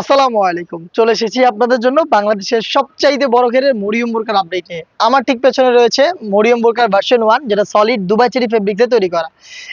আসসালামু আলাইকুম। চলে এসেছি আপনাদের জন্য বাংলাদেশের সবচাইতে বড় ঘেরের মরিয়ম বোরকার আপডেট নিয়ে। আমার ঠিক পেছনে রয়েছে মরিয়ম বোরকার ভার্সন ওয়ান যেটা সলিড দুবাই চেরি ফেব্রিক্সে তৈরি করা।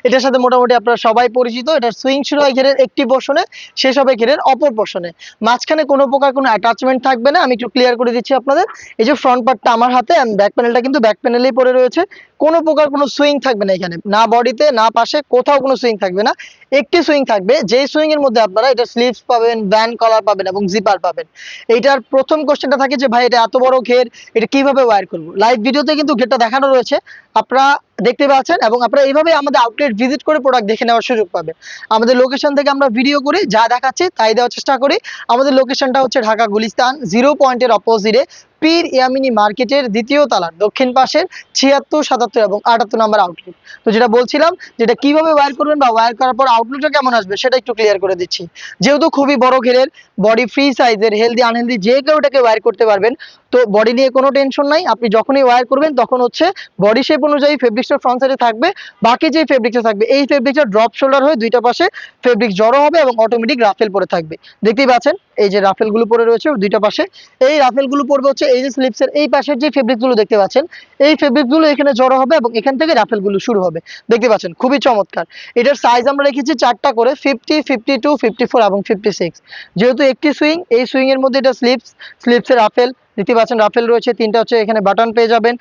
এটার সাথে মোটামুটি আপনারা সবাই পরিচিত, এটার সুইং শুরু হয় ঘেরের একটি পোর্শনে শেষ হবে ঘেরের অপর পোর্শনে মাঝখানে কোনো প্রকার কোনো অ্যাটাচমেন্ট থাকবে না, আমি একটু ক্লিয়ার করে দিচ্ছি আপনাদের। এই যে ফ্রন্ট পার্টটা আমার হাতে অ্যান্ড ব্যাক প্যানেলটা কিন্তু ব্যাক প্যানেলেই পড়ে রয়েছে। কোনো প্রকার কোনো সুইং থাকবে না এখানে, না বডিতে না পাশে, কোথাও কোনো সুইং থাকবে না। একটি সুইং থাকবে, যেই সুইং এর মধ্যে আপনারা এটা স্লিভস পাবেন ব্যান্ড কলার পাবেন এবং জিপার পাবেন। এইটার প্রথম কোশ্চেনটা থাকে যে, ভাই, এটা এত বড় ঘের, এটা কীভাবে ওয়ার করব? লাইভ ভিডিওতে কিন্তু ঘেরটা দেখানো রয়েছে। আপনারা দেখতে পাচ্ছেন এবং আপনারা এইভাবে আমাদের আউটলেট ভিজিট করে প্রোডাক্ট দেখে নেওয়ার সুযোগ পাবেন। আমাদের লোকেশন থেকে আমরা ভিডিও করি যা দেখাচ্ছি তাই দেওয়ার চেষ্টা করি। আমাদের লোকেশনটা হচ্ছে ঢাকা গুলিস্তান জিরো পয়েন্টের অপোজিটে পীর ইয়ামিনী মার্কেটের দ্বিতীয় তালার দক্ষিণ পাশের ছিয়াত্তর, সাতাত্তর এবং আটাত্তর নম্বর আউটলেট তো যেটা বলছিলাম, যেটা কীভাবে ওয়ার করবেন বা ওয়ার করার পর আউটলুকটা কেমন আসবে সেটা একটু ক্লিয়ার করে দিচ্ছি। যেহেতু খুবই বড় ঘেরের বডি ফ্রি সাইজের হেলদি আনহেলদি যে কেউ এটাকে ওয়্যার করতে পারবেন তো বডি নিয়ে কোনো টেনশন নাই। আপনি যখনই ওয়ার করবেন, তখন হচ্ছে বডি শেপ অনুযায়ী ফেব্রিক্সটা ফ্রন্ট সাইডে থাকবে। বাকি যে ফেব্রিক্সটা থাকবে, এই ফেব্রিক্সটা ড্রপ শোল্ডার হয়ে দুইটা পাশে ফেব্রিক জড়ো হবে এবং অটোমেটিক রাফেল পরে থাকবে। দেখতেই পাচ্ছেন? এই যে রাফেলগুলো পরে রয়েছে দুইটা পাশে। এই রাফেলগুলো পড়বে হচ্ছে এই যে স্লিপসের এই পাশের যে ফেব্রিকগুলো দেখতে পাচ্ছেন, এই ফেব্রিকগুলো এখানে জড়ো হবে এবং এখান থেকে রাফেলগুলো শুরু হবে। দেখতে পাচ্ছেন, খুবই চমৎকার। এটার সাইজ আমরা রেখেছি চারটা করে fifty fifty two fifty four এবং ফিফটি সিক্স যেহেতু একটি সুইং এই সুইং এর মধ্যে এটা স্লিপস স্লিপসের রাফেল। দেখতে পাচ্ছেন, রাফেল রয়েছে তিনটা হচ্ছে এখানে বাটন পেয়ে যাবেন।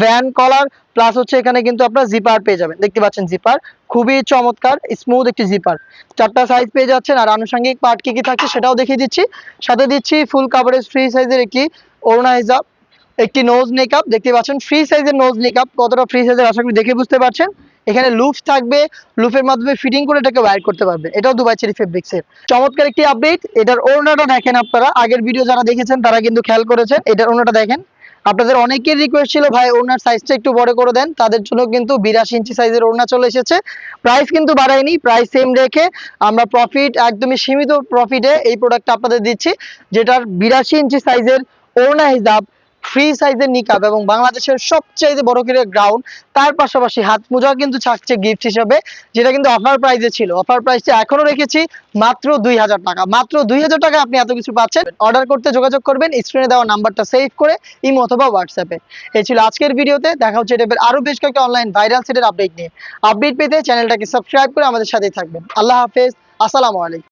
ভ্যান কলার প্লাস হচ্ছে এখানে কিন্তু আপনার জিপার পেয়ে যাবেন। দেখতে পাচ্ছেন জিপার খুবই চমৎকার স্মুথ একটি জিপার চারটা সাইজ পেয়ে যাচ্ছেন, আর আনুষঙ্গিক পার্ট কি কি থাকছে সেটাও দেখিয়ে দিচ্ছি। সাথে দিচ্ছি ফুল কাভারেজ ফ্রি সাইজের একটি ওড়না হিজাব একটি নোজ মেকআপ দেখতে পাচ্ছেন ফ্রি সাইজের নোজ মেকআপ কতটা ফ্রি সাইজের আশা করি দেখে বুঝতে পারছেন। এখানে লুফ থাকবে লুপের মাধ্যমে ফিটিং করে এটাকে ওয়্যার করতে পারবে। এটাও দুবাই চেরি ফেব্রিক্সের চমৎকার একটি আপডেট এটার ওড়নাটা দেখেন আপনারা। আগের ভিডিও যারা দেখেছেন, তারা কিন্তু খেয়াল করেছেন, এটার ওড়নাটা দেখেন। আপনাদের অনেকের রিকোয়েস্ট ছিল, ভাই, ওড়নার সাইজটা একটু বড় করে দেন। তাদের জন্য কিন্তু বিরাশি ইঞ্চি সাইজের ওড়না চলে এসেছে। প্রাইস কিন্তু বাড়ায়নি প্রাইস সেম রেখে আমরা প্রফিট একদমই সীমিত প্রফিটে এই প্রোডাক্টটা আপনাদের দিচ্ছি, যেটার বিরাশি ইঞ্চি সাইজের ওড়না হিসাব ফ্রি সাইজের নিকাব এবং বাংলাদেশের সবচেয়ে বড় করে গ্রাউন্ড তার পাশাপাশি হাত মোজা কিন্তু থাকছে গিফট হিসেবে, যেটা কিন্তু অফার প্রাইসে ছিল। অফার প্রাইসটা এখনও রেখেছি মাত্র দুই হাজার টাকা। মাত্র দুই হাজার টাকা আপনি এত কিছু পাচ্ছেন। অর্ডার করতে যোগাযোগ করবেন স্ক্রিনে দেওয়া নাম্বারটা সেভ করে ইমো অথবা হোয়াটসঅ্যাপে এই ছিল আজকের ভিডিওতে। দেখা হচ্ছে এটা আরও বেশ কয়েকটা অনলাইন ভাইরাল সেটের আপডেট নিয়ে। আপডেট পেতে চ্যানেলটাকে সাবস্ক্রাইব করে আমাদের সাথেই থাকবেন। আল্লাহ হাফেজ। আসসালামু আলাইকুম।